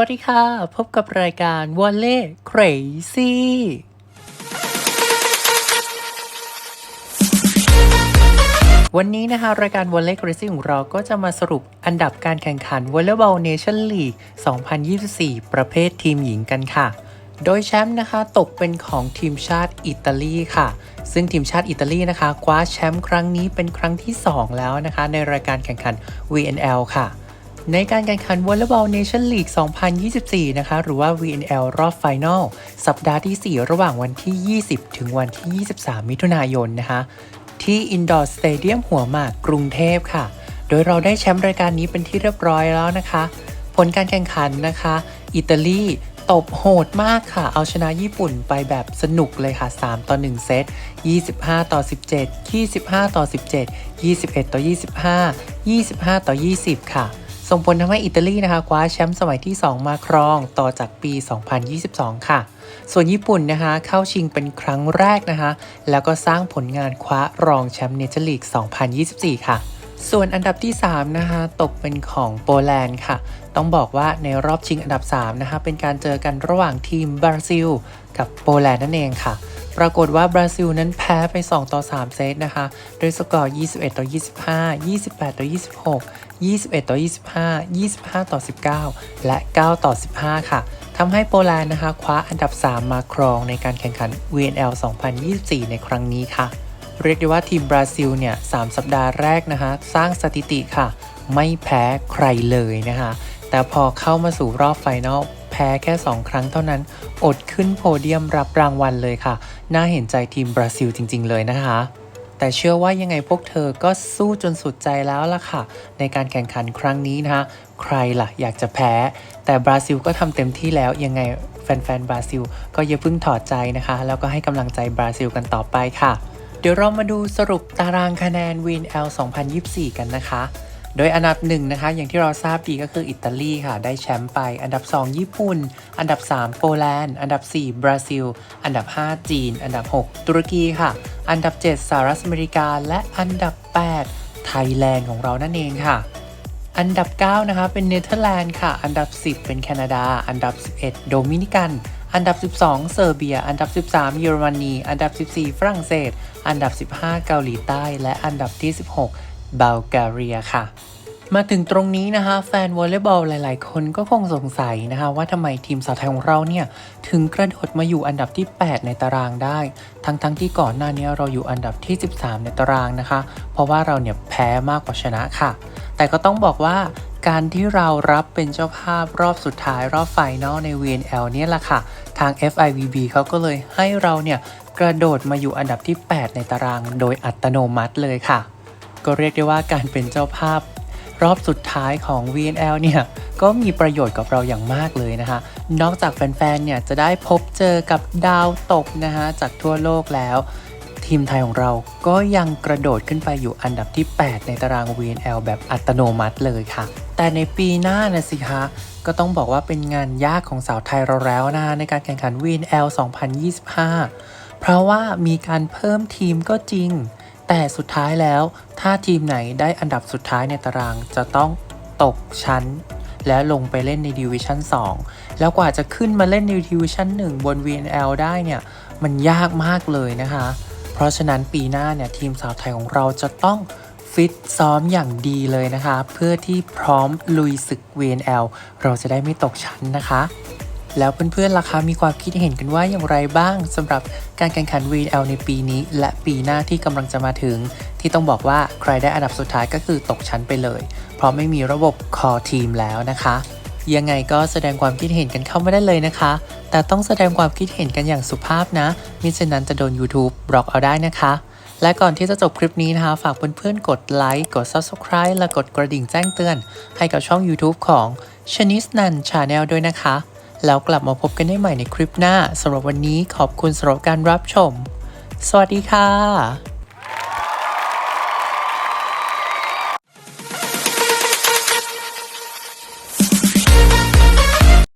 วัสดีค่ะ พบกับรายการวอลเล่ครซี่วันนี้นะคะรายการวอลเล่ครซี่ของเราก็จะมาสรุปอันดับการแข่งขันวอลเลย์บอลเนชั่นลีก 2024 ประเภททีมหญิงกันค่ะ โดยแชมป์นะคะตกเป็นของทีมชาติอิตาลีค่ะ ซึ่งทีมชาติอิตาลีนะคะคว้าแชมป์ครั้งนี้เป็นครั้งที่ 2 แล้วนะคะ ในรายการแข่งขัน VNL ค่ะ ในการแข่งขันวอลเลย์บอลเนชั่นลีก 2024 นะคะ หรือว่า VNL รอบไฟนอลสัปดาห์ที่ 4 ระหว่างวันที่ 20 ถึงวันที่ 23 มิถุนายนนะคะ ที่อินดอร์สเตเดียมหัวหมากกรุงเทพค่ะ โดยเราได้แชมป์รายการนี้เป็นที่เรียบร้อยแล้วนะคะ ผลการแข่งขันนะคะ อิตาลีตบโหดมากค่ะ เอาชนะญี่ปุ่นไปแบบสนุกเลยค่ะ 3 ต่อ 1 เซต 25 ต่อ 17 25 ต่อ 17 21 ต่อ 25 25 ต่อ 20 ค่ะ ส่งผลทำให้อิตาลีนะคะคว้าแชมป์สมัยที่ 2 มาครองต่อจากปี 2022 ค่ะ ส่วนญี่ปุ่นนะคะเข้าชิงเป็นครั้งแรกนะคะ แล้วก็สร้างผลงานคว้ารองแชมป์เนเธอร์ลีก 2024 ค่ะ ส่วนอันดับที่ 3 นะคะตกเป็นของโปแลนด์ค่ะ ต้องบอกว่าในรอบชิงอันดับ 3 นะคะเป็นการเจอกันระหว่างทีมบราซิล กับโปแลนด์นั่นเองค่ะ ปรากฏว่าบราซิลนั้นแพ้ไป 2 ต่อ 3 เซตนะคะ โดยสกอร์ 21 ต่อ 25 28 ต่อ 26 21 ต่อ 25 25 ต่อ 19 และ 9 ต่อ 15 ค่ะทำให้โปแลนด์นะคะคว้าอันดับ 3 มาครองในการแข่งขัน VNL 2024 ในครั้งนี้ค่ะ เรียกได้ว่าทีมบราซิลเนี่ย 3 สัปดาห์แรกนะคะ สร้างสถิติค่ะ ไม่แพ้ใครเลยนะคะ แต่พอเข้ามาสู่รอบไฟนอล พ้แค่ 2 ครั้งเท่านั้น อดขึ้นโพเดียมรับรางวัลเลยค่ะ น่าเห็นใจทีมบราซิลจริง ๆ เลยนะคะ แต่เชื่อว่ายังไงพวกเธอก็สู้จนสุดใจแล้วล่ะค่ะ ในการแข่งขันครั้งนี้นะคะ ใครล่ะอยากจะแพ้ แต่บราซิลก็ทำเต็มที่แล้วยังไงแฟนๆบราซิล ก็อย่าเพิ่งถอดใจนะคะ แล้วก็ให้กำลังใจบราซิลกันต่อไปค่ะ เดี๋ยวเรามาดูสรุปตารางคะแนน WinL 2024 กันนะคะ โดยอันดับหนึ่งนะคะ อย่างที่เราทราบดีก็คืออิตาลีค่ะ ได้แชมป์ไป อันดับ 2 ญี่ปุ่น อันดับ 3 โปแลนด์ อันดับ 4 บราซิล อันดับ 5 จีน อันดับ 6 ตุรกีค่ะ อันดับ 7 สหรัฐอเมริกา และอันดับ 8 ไทยแลนด์ของเรานั่นเองค่ะอันดับ 9 นะคะ เป็นเนเธอร์แลนด์ค่ะ อันดับ 10 เป็นแคนาดา อันดับ 11 โดมินิกัน อันดับ 12 เซอร์เบีย อันดับ 13 เยอรมนี อันดับ 14 ฝรั่งเศส อันดับ 15 เกาหลีใต้ และอันดับที่ 16 บัลแกเรียค่ะ มาถึงตรงนี้นะคะ แฟนวอลเลย์บอลหลาย ๆ คนก็คงสงสัยนะคะ ว่าทำไมทีมสาวไทยของเราเนี่ย ถึงกระโดดมาอยู่อันดับที่ 8 ในตารางได้ ทั้งๆทที่ก่อนหน้านี้เราอยู่อันดับที่ 13 ในตารางนะคะ เพราะว่าเราเนี่ยแพ้มากกว่าชนะค่ะ แต่ก็ต้องบอกว่าการที่เรารับเป็นเจ้าภาพรอบสุดท้ายรอบไฟนอลใน VNL เนี่ยแหละค่ะ ทาง FIVB เขาก็เลยให้เราเนี่ยกระโดดมาอยู่อันดับที่ 8 ในตาราง โดยอัตโนมัติเลยค่ะ ก็เรียกได้ว่าการเป็นเจ้าภาพ รอบสุดท้ายของ VNL เนี่ยก็มีประโยชน์กับเราอย่างมากเลยนะคะ นอกจากแฟนๆ เนี่ยจะได้พบเจอกับดาวตกนะคะจากทั่วโลกแล้ว ทีมไทยของเราก็ยังกระโดดขึ้นไปอยู่อันดับที่ 8 ในตาราง VNL แบบอัตโนมัติเลยค่ะ แต่ในปีหน้านะสิคะก็ต้องบอกว่าเป็นงานยากของสาวไทยเราแล้วนะคะในการแข่งขัน VNL 2025 เพราะว่ามีการเพิ่มทีมก็จริง แต่สุดท้ายแล้ว ถ้าทีมไหนได้อันดับสุดท้ายในตารางจะต้องตกชั้น แล้วลงไปเล่นในดิวิชั่น2 แล้วกว่าจะขึ้นมาเล่นในดิวิชั่น1 บน VNL ได้เนี่ยมันยากมากเลยนะคะ เพราะฉะนั้นปีหน้าเนี่ยทีมสาวไทยของเราจะต้องฟิตซ้อมอย่างดีเลยนะคะ เพื่อที่พร้อมลุยศึก VNL เราจะได้ไม่ตกชั้นนะคะ แล้วเพื่อนๆล่ะคะมีความคิดเห็นกันว่าอย่างไรบ้างสำหรับการแข่งขัน VL ในปีนี้ และปีหน้าที่กำลังจะมาถึง ที่ต้องบอกว่าใครได้อันดับสุดท้ายก็คือตกชั้นไปเลย เพราะไม่มีระบบคอทีมแล้วนะคะยังไงก็แสดงความคิดเห็นกันเข้ามาได้เลยนะคะ แต่ต้องแสดงความคิดเห็นกันอย่างสุภาพนะมิฉะนั้นจะโดน YouTube บล็อกเอาได้นะคะ และก่อนที่จะจบคลิปนี้นะคะ ฝากเพื่อนๆกดไลค์ กด Subscribe และกดกระดิ่งแจ้งเตือน ให้กับช่อง YouTube ของชนิสนันชาแนลด้วยนะคะ แล้วกลับมาพบกันได้ใหม่ในคลิปหน้าสำหรับวันนี้ขอบคุณสำหรับการรับชม สวัสดีค่ะ